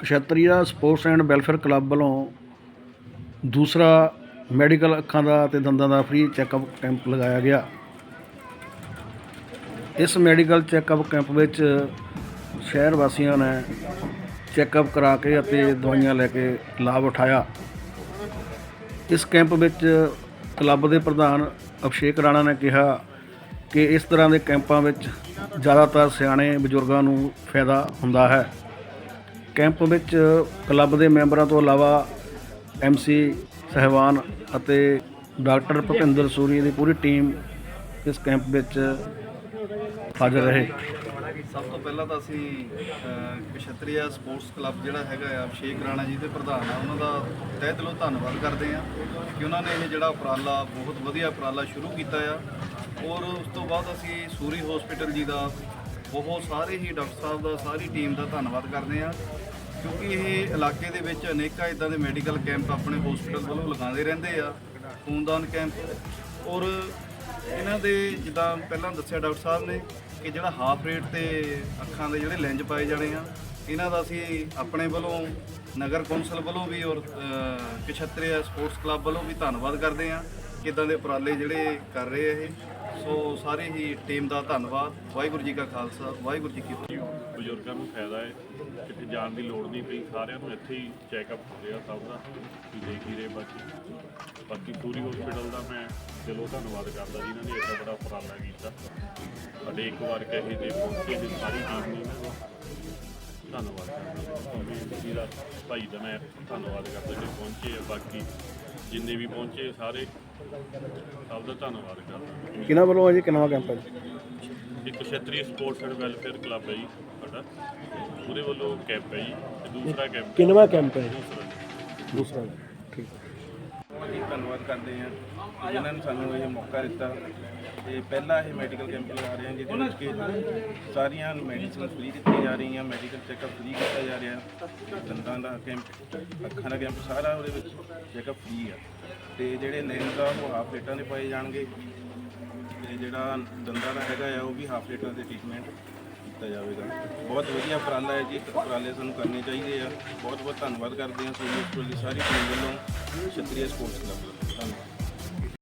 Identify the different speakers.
Speaker 1: Kshatriya sports and welfare club ਵੱਲੋਂ ਦੂਸਰਾ medical ਅੱਖਾਂ ਦਾ ਅਤੇ ਦੰਦਾਂ ਦਾ ਫ੍ਰੀ ਚੈੱਕਅਪ ਕੈਂਪ ਲਗਾਇਆ ਗਿਆ। ਇਸ ਮੈਡੀਕਲ ਚੈੱਕਅਪ ਕੈਂਪ ਵਿੱਚ ਸ਼ਹਿਰ ਵਾਸੀਆਂ ਨੇ ਚੈੱਕਅਪ ਕਰਾ ਕੇ ਅਤੇ ਦਵਾਈਆਂ ਲੈ ਕੇ ਲਾਭ ਉਠਾਇਆ। ਇਸ ਕੈਂਪ ਵਿੱਚ ਕਲੱਬ ਦੇ ਪ੍ਰਧਾਨ ਅਭਿਸ਼ੇਕ ਰਾਣਾ ਨੇ ਕਿਹਾ ਕਿ ਇਸ ਤਰ੍ਹਾਂ ਦੇ ਕੈਂਪਾਂ ਵਿੱਚ ਜ਼ਿਆਦਾਤਰ ਸਿਆਣੇ ਬਜ਼ੁਰਗਾਂ ਨੂੰ ਫਾਇਦਾ ਹੁੰਦਾ ਹੈ। ਕੈਂਪ ਵਿੱਚ ਕਲੱਬ ਦੇ ਮੈਂਬਰਾਂ ਤੋਂ ਇਲਾਵਾ ਐਮਸੀ ਸਹਿਬਾਨ ਅਤੇ ਡਾਕਟਰ ਭੁਪਿੰਦਰ ਸੂਰੀ ਦੀ ਪੂਰੀ ਟੀਮ ਇਸ ਕੈਂਪ ਵਿੱਚ ਹਾਜ਼ਰ ਰਹੇ।
Speaker 2: ਸਭ ਤੋਂ ਪਹਿਲਾਂ ਤਾਂ ਅਸੀਂ ਅਹ, ਕਸ਼ਤਰੀਆ ਸਪੋਰਟਸ ਕਲੱਬ ਜਿਹੜਾ ਹੈਗਾ ਆ ਅਭਿਸ਼ੇਕ ਰਾਣਾ ਜੀ ਦੇ ਪ੍ਰਧਾਨ ਆ ਉਹਨਾਂ ਦਾ ਤਹਿ ਦਿਲੋਂ ਧੰਨਵਾਦ ਕਰਦੇ ਆ ਕਿ ਉਹਨਾਂ ਨੇ ਇਹ ਜਿਹੜਾ ਉਪਰਾਲਾ ਬਹੁਤ ਵਧੀਆ ਉਪਰਾਲਾ ਸ਼ੁਰੂ ਕੀਤਾ ਆ। ਔਰ ਉਸ ਤੋਂ ਬਾਅਦ ਅਸੀਂ ਸੂਰੀ ਹਸਪੀਟਲ ਜੀ ਦਾ ਬਹੁਤ ਸਾਰੇ ਹੀ ਡਾਕਟਰ ਸਾਹਿਬ ਦਾ ਸਾਰੀ ਟੀਮ ਦਾ ਧੰਨਵਾਦ ਕਰਦੇ ਆ ਕਿਉਂਕਿ ਇਹ ਇਲਾਕੇ ਦੇ ਵਿੱਚ ਅਨੇਕਾਂ ਇਦਾਂ ਦੇ ਮੈਡੀਕਲ ਕੈਂਪ ਆਪਣੇ ਹਸਪੀਟਲ ਵੱਲੋਂ ਲਗਾਉਂਦੇ ਰਹਿੰਦੇ ਆ ਖੂਨਦਾਨ ਕੈਂਪ। ਔਰ ਇਹਨਾਂ ਦੇ ਜਿੱਦਾਂ ਪਹਿਲਾਂ ਦੱਸਿਆ ਡਾਕਟਰ ਸਾਹਿਬ ਨੇ ਕਿ ਜਿਹੜਾ ਹਾਫ ਰੇਟ ਤੇ ਅੱਖਾਂ ਦੇ ਜਿਹੜੇ ਲੈਂਜ ਪਾਏ ਜਾਣੇ ਆ ਇਹਨਾਂ ਦਾ ਅਸੀਂ ਆਪਣੇ ਵੱਲੋਂ ਨਗਰ ਕੌਂਸਲ ਵੱਲੋਂ ਵੀ ਔਰ ਅਹ, ਕਸ਼ਤਰੀਆ ਸਪੋਰਟਸ ਕਲੱਬ ਵੱਲੋਂ ਵੀ ਧੰਨਵਾਦ ਕਰਦੇ ਆ ਇਦਾਂ ਦੇ ਉਪਰਾਲੇ ਜਿਹੜੇ ਕਰ ਰਹੇ ਆ ਇਹ। ਸੋ ਸਾਰੇ ਹੀ ਟੀਮ ਦਾ ਧੰਨਵਾਦ। ਵਾਹਿਗੁਰੂ ਜੀ ਕਾ ਖਾਲਸਾ, ਵਾਹਿਗੁਰੂ ਜੀ ਕੀ ਫਤਿਹ।
Speaker 3: ਬਜ਼ੁਰਗਾਂ ਨੂੰ ਫਾਇਦਾ ਹੈ। ਕਿਤੇ ਜਾਣ ਦੀ ਲੋੜ ਨਹੀਂ ਪਈ, ਸਾਰਿਆਂ ਨੂੰ ਇੱਥੇ ਹੀ ਚੈੱਕਅਪ ਹੋ ਰਿਹਾ ਸਭ ਦਾ। ਤੁਸੀਂ ਦੇਖ ਹੀ ਰਹੇ ਬਾਕੀ। ਬਾਕੀ ਪੂਰੀ ਹਸਪੀਟਲ ਦਾ ਮੈਂ ਦਿਲੋਂ ਧੰਨਵਾਦ ਕਰਦਾ ਜਿਨ੍ਹਾਂ ਨੇ ਇੰਨਾ ਬੜਾ ਉਪਰਾਲਾ ਕੀਤਾ। ਸਾਡੇ ਇੱਕ ਵਾਰ ਕਹੇ ਤੇ ਪਹੁੰਚੇ ਦੀ ਸਾਰੀ ਟੀਮ ਨੇ। ਧੰਨਵਾਦ ਕਰਦਾ। ਭਾਈ ਦਾ ਮੈਂ ਧੰਨਵਾਦ ਕਰਦਾ ਜਿਹੜੇ ਪਹੁੰਚੇ ਆ ਬਾਕੀ। ਜਿੰਨੇ ਵੀ ਪਹੁੰਚੇ ਸਾਰੇ ਸਭ ਦਾ ਧੰਨਵਾਦ ਕਰਦਾ।
Speaker 1: ਕਿਹਨਾਂ ਵੱਲੋਂ ਹੈ ਜੀ? ਕਿੰਨਾ ਕੈਂਪ ਹੈ
Speaker 3: ਇੱਕ ਖੇਤਰੀ ਸਪੋਰਟਸ ਐਂਡ ਵੈਲਫੇਅਰ ਕਲੱਬ ਹੈ ਜੀ ਸਾਡਾ। ਉਹਦੇ ਵੱਲੋਂ ਕੈਂਪ ਹੈ ਜੀ ਤੇ ਦੂਸਰਾ ਕੈਂਪ
Speaker 1: ਕਿੰਨਵਾ ਕੈਂਪ ਹੈ
Speaker 3: ਦੂਸਰਾ।
Speaker 1: ਦੂਸਰਾ ਠੀਕ
Speaker 4: ਜੀ ਧੰਨਵਾਦ ਕਰਦੇ ਹਾਂ ਜਿਨ੍ਹਾਂ ਨੇ ਸਾਨੂੰ ਇਹ ਮੌਕਾ ਦਿੱਤਾ। ਤੇ ਪਹਿਲਾ ਇਹ ਮੈਡੀਕਲ ਕੈਂਪ ਲਗਾ ਰਹੇ ਹਾਂ, ਜਿਹਦੇ ਵਿੱਚ ਕਿ ਸਾਰੀਆਂ ਮੈਡੀਸਨ ਫ੍ਰੀ ਦਿੱਤੀਆਂ ਜਾ ਰਹੀਆਂ ਮੈਡੀਕਲ ਚੈੱਕਅਪ ਫ੍ਰੀ ਕੀਤਾ ਜਾ ਰਿਹਾ। ਦੰਦਾਂ ਦਾ ਕੈਂਪ ਅੱਖਾਂ ਦਾ ਕੈਂਪ ਸਾਰਾ ਉਹਦੇ ਵਿੱਚ ਚੈੱਕਅਪ ਫ੍ਰੀ ਆ। ਤੇ ਜਿਹੜੇ ਲੈਂਸ ਆ, ਉਹ ਹਾਫ ਰੇਟਾਂ ਦੇ ਪਾਏ ਜਾਣਗੇ। ਤੇ ਜਿਹੜਾ ਦੰਦਾਂ ਦਾ ਹੈਗਾ ਆ, ਉਹ ਵੀ ਹਾਫ ਰੇਟਾਂ ਦੇ ਟ੍ਰੀਟਮੈਂਟ ਕੀਤਾ ਜਾਵੇਗਾ। ਬਹੁਤ ਵਧੀਆ ਉਪਰਾਲਾ ਹੈ ਜੀ। ਉਪਰਾਲੇ ਸਾਨੂੰ ਕਰਨੇ ਚਾਹੀਦੇ ਆ। ਬਹੁਤ ਬਹੁਤ ਧੰਨਵਾਦ ਕਰਦੇ ਹਾਂ। ਸੂਰੀ ਸਕੂਲ ਦੀ ਸਾਰੀ ਟੀਮ ਵੱਲੋਂ ਛਤਰੀਆ ਸਪੋਰਟਸ ਕਲੱਬ ਵੱਲੋਂ ਧੰਨਵਾਦ।